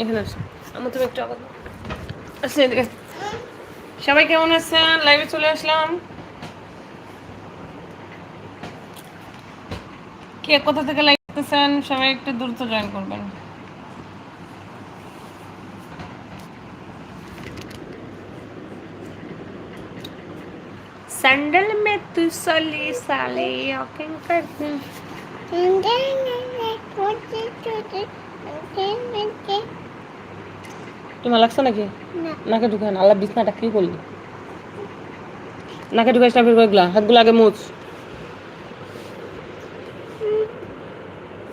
এখানে আসো আমার তুমি একটু আগে আসলে এদিকে সবাই কেমন আছেন লাইভে চলে আসলাম কে কোথা থেকে লাইভ করতেছেন সবাই একটু দ্রুত জয়েন করবেন सैंडल में तू सली साले वॉकिंग करते তোমার লাগছে নাকি? নাকে ঢুকান আল্লাহ বিছনাটা কি করলি? নাকে ঢুকাইস না ফির কয়েকগুলা হাতগুলো আগে মুছ।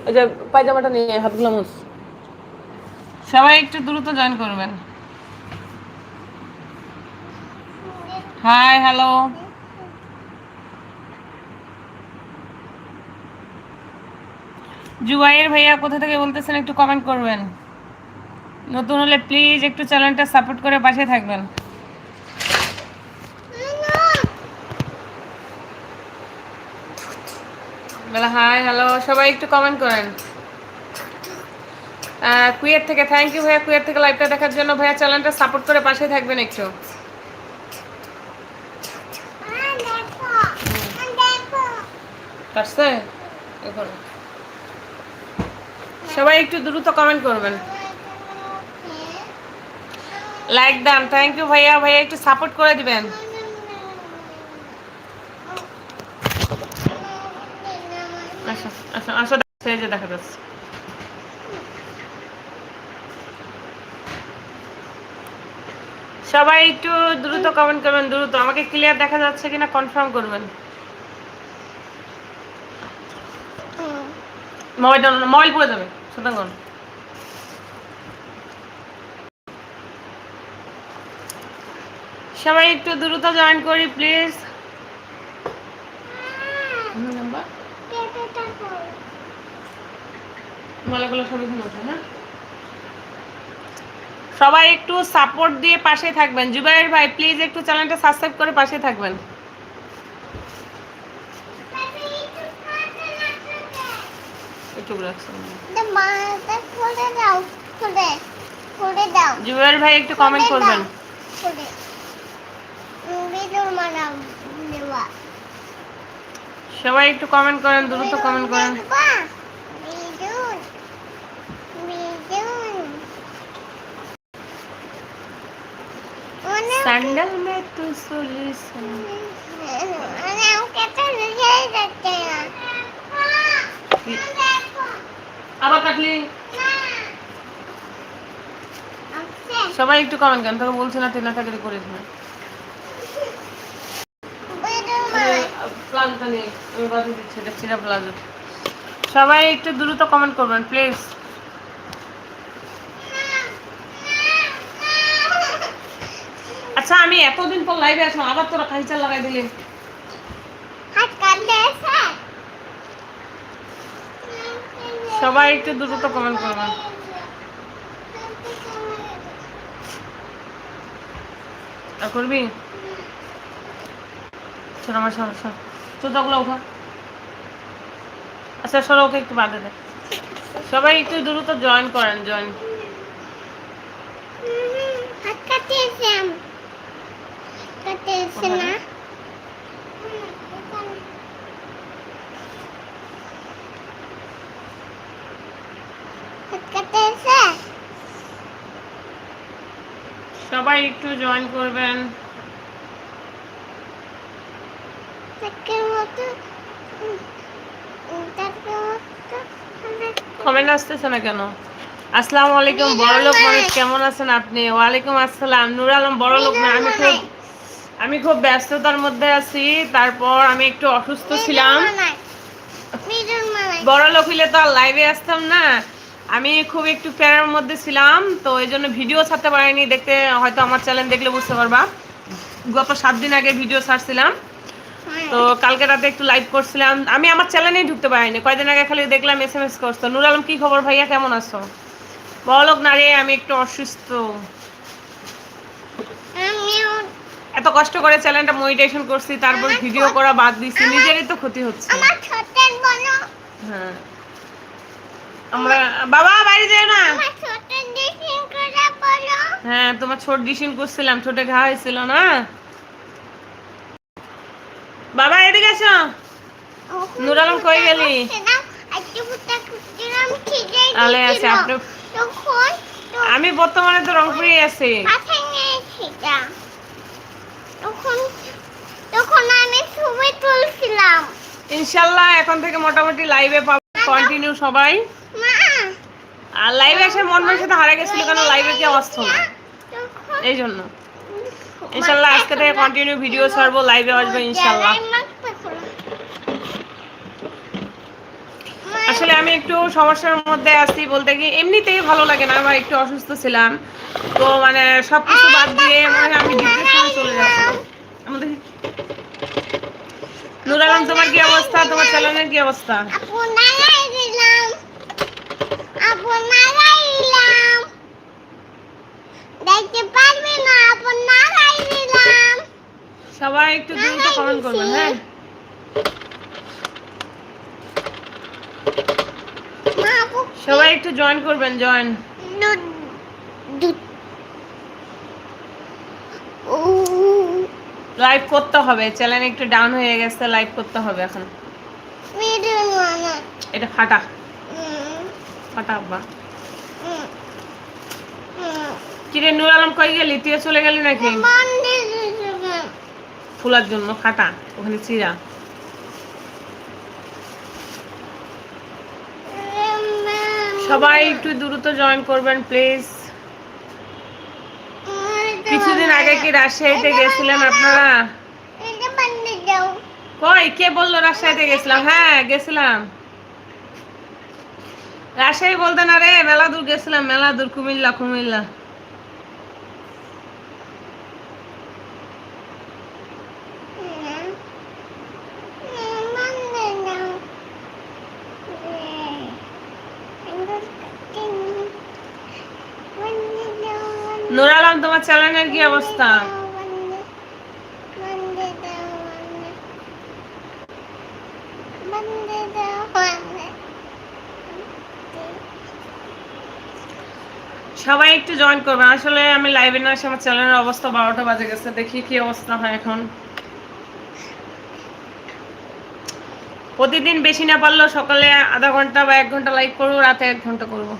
ওই যে পায়জামাটা নিয়ে হাতগুলো মুছ। সবাই একটু দ্রুত জয়েন করবেন। হাই হ্যালো জুবাইয়ের ভাইয়া কোথা থেকে বলতেছেন একটু কমেন্ট করবেন। নতুন হলে প্লিজ একটু চ্যানেলটা সাপোর্ট করে পাশে থাকবেন। বলে হাই হ্যালো সবাই একটু কমেন্ট করেন। কুয়েত থেকে থ্যাংক ইউ ভাইয়া কুয়েত থেকে লাইভটা দেখার জন্য ভাইয়া চ্যানেলটা সাপোর্ট করে পাশে থাকবেন একটু। সবাই একটু দ্রুত কমেন্ট করবেন। লাইক দেন থ্যাংক ইউ ভাইয়া। ভাইয়া একটু সাপোর্ট করে দিবেন। আচ্ছা আচ্ছা আসো সেই যে দেখা যাচ্ছে। সবাই একটু দ্রুত কমেন্ট করবেন দ্রুত। আমাকে ক্লিয়ার দেখা যাচ্ছে কিনা কনফার্ম করবেন। মোবাইলটা মোবাইল পড়ে যাবে সুতরাং সবাই একটু দ্রুত জয়েন করি প্লিজ হ্যাঁ? সবাই একটু সাপোর্ট দিয়ে পাশে থাকবেন। জুবাইর ভাই প্লিজ একটু চ্যানেলটা সাবস্ক্রাইব করে পাশে থাকবেন। জুবাইর ভাই একটু কমেন্ট করবেন। সবাই একটু কমেন্ট করেন, দ্রুত কমেন্ট করেন। স্যান্ডেল মে তু সবাই একটু কমেন্ট করেন তোকে বলছি না তেনা চাকরি করিস না প্লাজোটা নিয়ে আমি বাজে দিচ্ছি এটা ছিঁড়া প্লাজো সবাই একটু দ্রুত কমেন্ট করবেন প্লিজ আচ্ছা আমি এতদিন পর লাইভে আসলাম আবার তোরা খাইচাল লাগাই দিলি। সবাই একটু দ্রুত কমেন্ট করবেন। করবি? চল আমার সর সর চোদ্দগুলো উঠা। আচ্ছা সর ওকে একটু বাদে দে। সবাই একটু দ্রুত জয়েন করেন জয়েন সবাই একটু জয়েন করবেন। কমেন্ট আসতেছে না কেন? আসসালামু আলাইকুম বড়লোক মানুষ কেমন আছেন আপনি? ওয়ালাইকুম আসসালাম নুর আলম বড়লোক না আমি খুব আমি খুব ব্যস্ততার মধ্যে আছি। তারপর আমি একটু অসুস্থ ছিলাম। বড় লোক হইলে তো আর লাইভে আসতাম না। আমি খুব একটু প্যারার মধ্যে ছিলাম তো এই জন্য ভিডিও ছাড়তে পারিনি। দেখতে হয়তো আমার চ্যানেল দেখলে বুঝতে পারবা। গত সাত দিন আগে ভিডিও ছাড়ছিলাম। তো কালকে রাতে একটু লাইভ করছিলাম। আমি আমার চ্যানেলেই ঢুকতে পারিনি। কয়দিন আগে খালি দেখলাম এস এম এস করতো নুর আলম কি খবর ভাইয়া? কেমন আছো? বড়লোক না রে আমি একটু অসুস্থ। এত কষ্ট করে চ্যানেলটা মনিটাইজেশন করছি তারপর ভিডিও করা বাদ দিছি নিজেরই তো ক্ষতি হচ্ছে। হ্যাঁ। আমরা বাবা বাইরে যাও না। হ্যাঁ তোমার ছোট ডিসিন করছিলাম ছোটে ঘা হয়েছিল না? বাবা এদিকে নুর আলম কই গেলি? আলে আছে আপনি আমি বর্তমানে তো রংপুরে আছি। ইনশাল্লাহ এখন থেকে মোটামুটি লাইভে পাবো। কন্টিনিউ সবাই। আর লাইভে এসে মন মনের সাথে হারা গেছিল কেন? লাইভে কেউ আসতো না এই জন্য। ইনশাল্লাহ আজকে থেকে কন্টিনিউ ভিডিও ছাড়বো লাইভে আসব ইনশাল্লাহ আসলে আমি একটু সমস্যার মধ্যে আছি বলতে কি এমনিতেই ভালো লাগে না আমার একটু অসুস্থ ছিলাম। তো মানে সবকিছু বাদ দিয়ে মানে আমি ডিপ্রেশনে চলে যাচ্ছি। আমাদের নুর আলম তোমার কি অবস্থা? তোমার চ্যানেলের কি অবস্থা? সবাই একটু দ্রুত কমেন্ট করবেন হ্যাঁ? সবাই একটু জয়েন করবেন জয়েন লাইভ করতে হবে চ্যানেল একটু ডাউন হয়ে গেছে লাইভ করতে হবে এখন। এটা ফাটা। ফাটা আব্বা। কিরে নূর আলম কই গেলি? তুই চলে গেলি নাকি? ফুলার জন্য ফাটা। ওখানে চিরা। সবাই একটু দ্রুত জয়েন করবেন প্লিজ কিছুদিন আগে কি রাজশাহীতে গেছিলেন আপনারা? কই, কে বলল রাজশাহীতে গেছিলাম? হ্যাঁ গেছিলাম। রাজশাহী বলতে না রে মেলা দূর গেছিলাম মেলা দূর কুমিল্লা কুমিল্লা। চ্যানেলের কি অবস্থা? সবাই একটু জয়েন করবেন। আসলে আমি লাইভে না এসে আমার চ্যানেলের অবস্থা বারোটা বাজে গেছে। দেখি কি অবস্থা হয় এখন। প্রতিদিন বেশি না পারলেও সকালে আধা ঘণ্টা বা এক ঘণ্টা লাইভ করব, রাতে এক ঘণ্টা করব।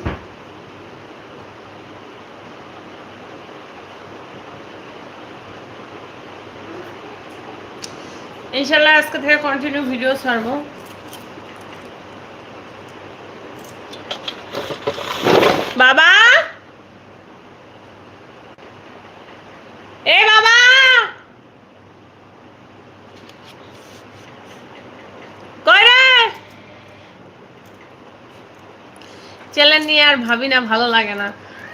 ইনশাল্লাহ আজকে থেকে কন্টিনিউ ভিডিও ছাড়বো। বাবা! এ নিয়ে আর ভাবি না, ভালো লাগে না।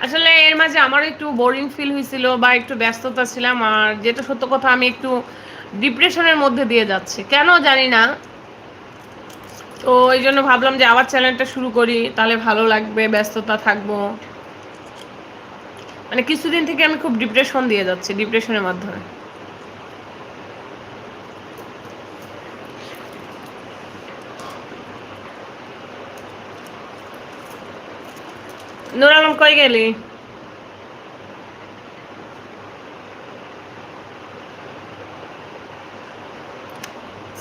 আসলে এর মাঝে আমার একটু বোরিং ফিল হয়েছিল বা একটু ব্যস্ততা ছিলাম, আর যেটা সত্য কথা আমি একটু ডিপ্রেশনের মধ্যে দিয়ে যাচ্ছি। কেন জানি না। তো এই জন্য ভাবলাম যে আবার চ্যানেলটা শুরু করি, তাহলে ভালো লাগবে, ব্যস্ততা থাকব। মানে কিছুদিন থেকে আমি খুব ডিপ্রেশন দিয়ে যাচ্ছি ডিপ্রেশনের মাধ্যমে। নুর আলম কই গেলি?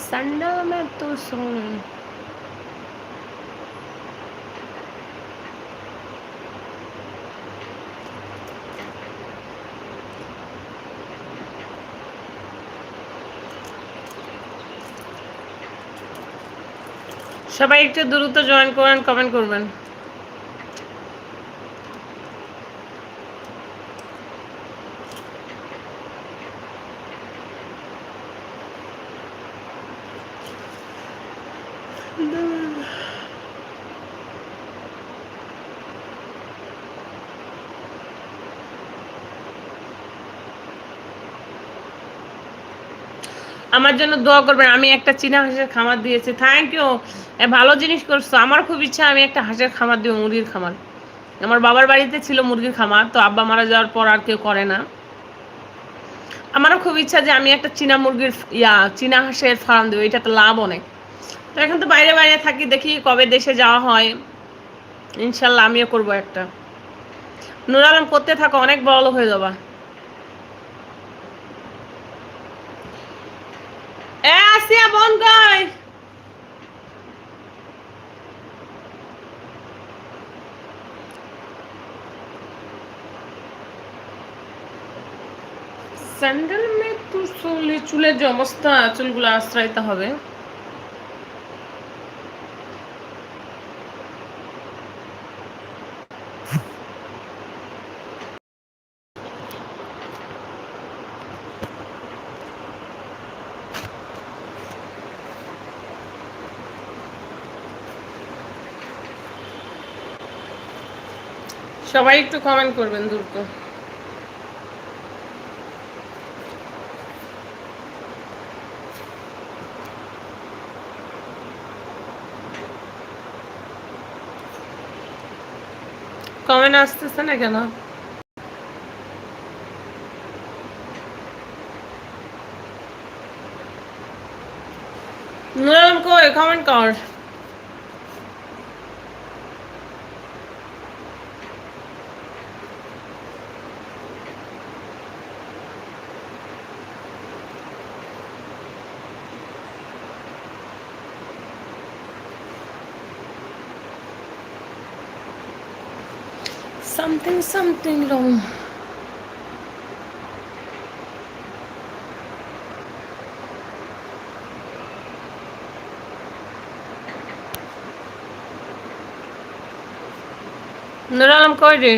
संडा में तो सुन সবাই একটু দ্রুত জয়েন করেন কমেন্ট করবেন আমার জন্য দোয়া করবেন। আমি একটা চীনা হাঁসের খামার দিয়েছি। থ্যাংক ইউ ভালো জিনিস করছ। আমার খুব ইচ্ছা আমি একটা হাঁসের খামার দিব, মুরগির খামার। আমার বাবার বাড়িতে ছিল মুরগির খামার, তো আব্বা মারা যাওয়ার পর আর কেউ করে না। আমারও খুব ইচ্ছা যে আমি একটা চীনা মুরগির ইয়া, চীনা হাঁসের ফার্ম দেবো। এটা তো লাভ অনেক। তো এখন তো বাইরে বাইরে থাকি, দেখি কবে দেশে যাওয়া হয়। ইনশাল্লাহ আমিও করব একটা। নুর আলম করতে থাকো, অনেক বড় হয়ে যাবা এ আসিয়া বোন স্যান্ডেল মে তো চুলে চুলের যে অবস্থা চুলগুলো আশ্রয়তে হবে। সবাই একটু কমেন্ট করবেন দ্রুত কমেন্ট আসতেছে না কেন? নুরালম কই? কমেন্ট কর। Something, something wrong. Nur Alam কই রে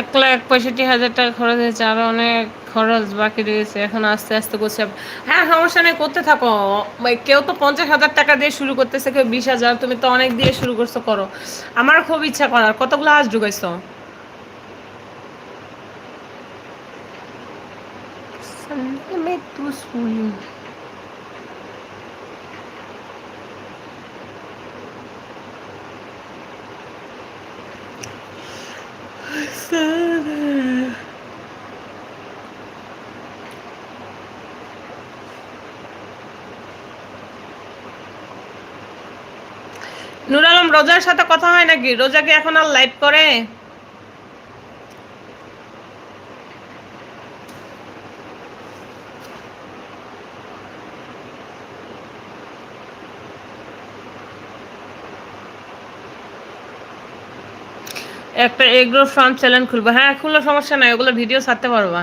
এক লাখ পঁয়ষট্টি হাজার টাকা খরচ হয়েছে, আরও অনেক খরচ বাকি রয়েছে। এখন আস্তে আস্তে করছে। হ্যাঁ সমস্যা নেই, করতে থাকো। কেউ তো পঞ্চাশ হাজার টাকা দিয়ে শুরু করতেছে, কেউ বিশ হাজার, তুমি তো অনেক দিয়ে শুরু করছ, করো। আমার খুব ইচ্ছা করার। কতগুলো আজ ঢুকাইছো? Santa. রোজার সাথে কথা হয় নাকি? রোজা কি এখন আর লাইভ করে? একটা এগ্রো ফার্ম চ্যানেল খুলবো। হ্যাঁ খুললে, সমস্যা নাই, ওগুলো ভিডিও ছাড়তে পারবা।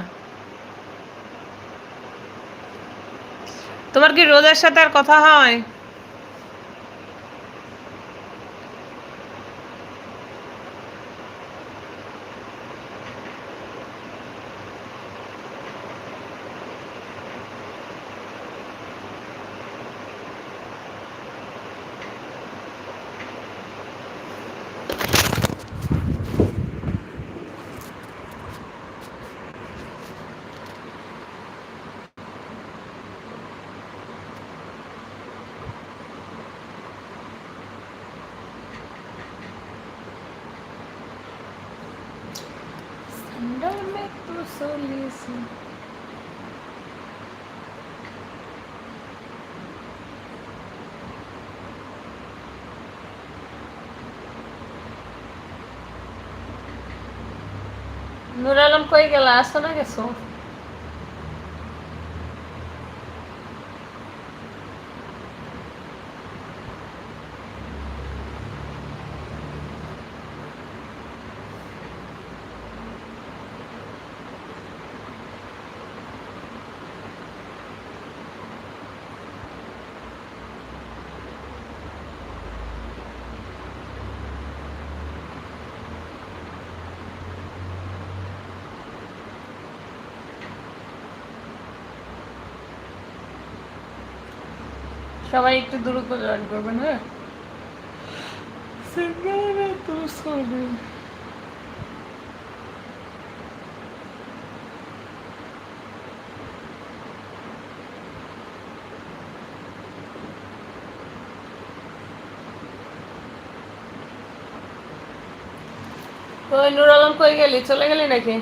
তোমার কি রোজার সাথে আর কথা হয়? নুর আলম কই গেল? আসো না গেছো? সবাই একটু দ্রুত জয়েন করবেন হ্যাঁ? ওই নুর আলম কই গেলি? চলে গেলি নাকি?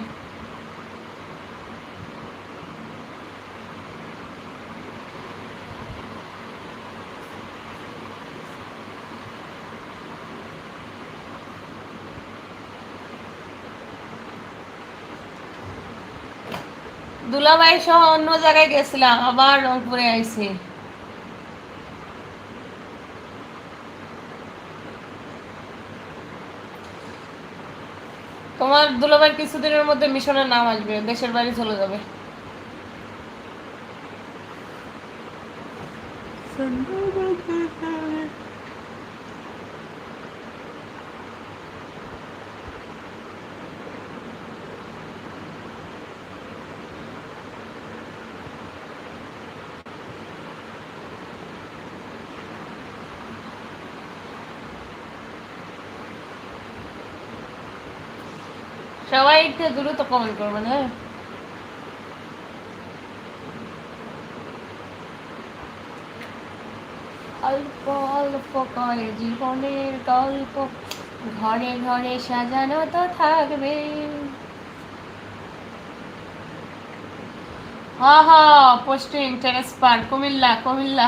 দুলাভাই সহ অন্য জায়গায় গেছিলাম, আবার রংপুরে আইছি। তোমার দুলাভাই কিছুদিনের মধ্যে মিশনের নাম আসবে, দেশের বাড়ি চলে যাবে। সবাই একটু দ্রুত কমেন্ট করবেন হ্যাঁ অল্প অল্প করে জীবনের গল্প ঘরে ঘরে সাজানো তো থাকবে হা হা posting terrace park Comilla Comilla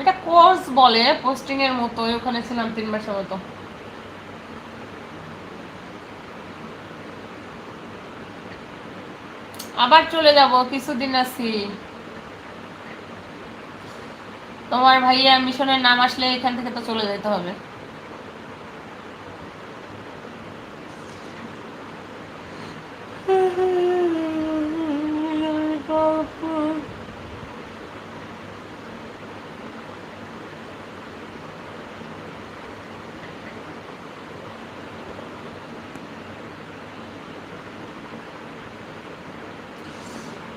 এটা কোর্স বলে পোস্টিং এর মতো ওখানে ছিলাম তিন মাসের মতো আবার চলে যাব, কিছুদিন আছি। তোমার ভাইয়া মিশনের নাম আসলে এখান থেকে তো চলে যেতে হবে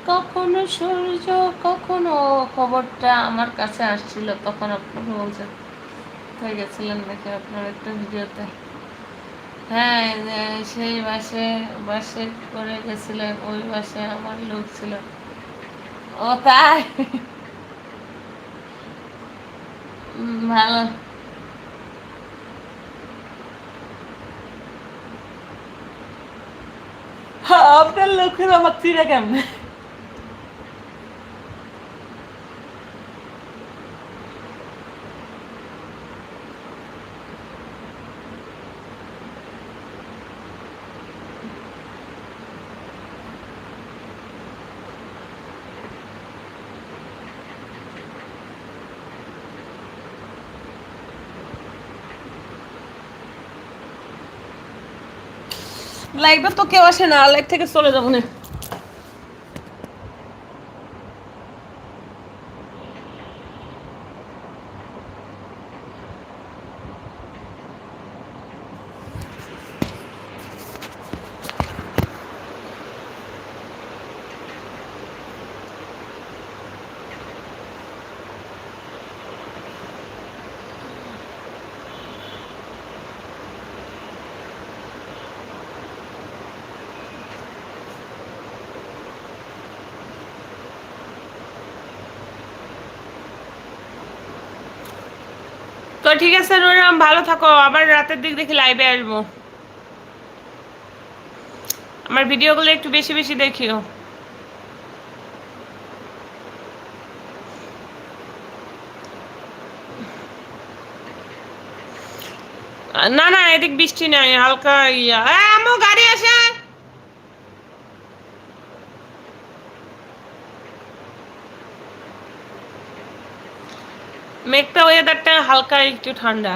কখনো সূর্য কখনো খবরটা আমার কাছে আসছিল তখন আপনাকে বলছেন হয়ে গেছিলেন নাকি আপনার একটা ভিডিওতে? হ্যাঁ সেই বাসে বাসে করে গেছিলেন ওই বাসে আমার লোক ছিল। ও তাই? ভালো। হ্যাঁ, আপনার লোকের আমার চিনে কেমন? লাইভে তো কেউ আসে না লাইভ থেকে চলে যাব না। ঠিক আছে নুরাম ভালো থাকো। আবার রাতের দিক দেখি লাইভে আসব। আমার ভিডিওগুলো একটু বেশি বেশি দেখিও। না না, এদিক বৃষ্টি নাই, হালকা ইয়া আমার গাড়ি আসে মেঘটা ওয়েদারটা হালকা একটু ঠান্ডা।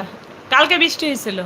কালকে বৃষ্টি হয়েছিল।